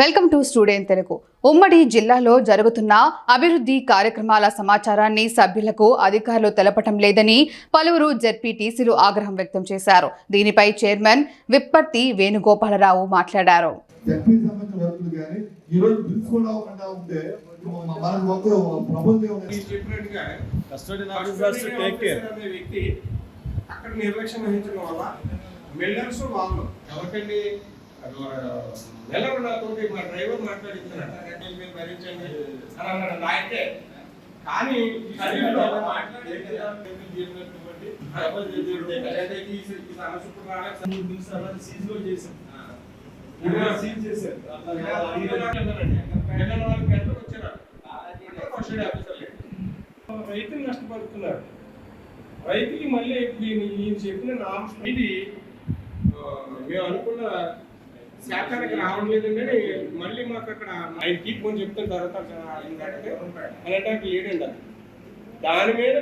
Welcome to student Telugu. ఉమ్మడి జిల్లాలో జరుగుతున్న అభివృద్ధి కార్యక్రమాల సమాచారాన్ని సభ్యులకు అధికారులు తెలపటం లేదని పలువురు జెడ్పీటీసీలు ఆగ్రహం వ్యక్తం చేశారు. దీనిపై చైర్మన్ విప్పర్తి వేణుగోపాలరావు మాట్లాడారు. అక్కడ నిర్లక్ష్యం వహించడం వల్ల బిల్డర్స్ వాళ్ళు ఎవరికండి? నెలలు నాతోటి మా డ్రైవర్ మాట్లాడిస్తున్నాడు. "రెండేళ్ళు మీరు భరించండి అని అన్నాడు. నా అయితే కానీ. రైతులు నష్టపడుతున్నారు రైతుకి మళ్ళీ ఇప్పుడు ఈయన చెప్పిన ఇది మేము అనుకున్న శాతానికి రావడం లేదండి. మళ్ళీ మాకు అక్కడ ఆయన కీప్ అని చెప్తున్న తర్వాత అక్కడ ఆయన లేడండి దాని మీద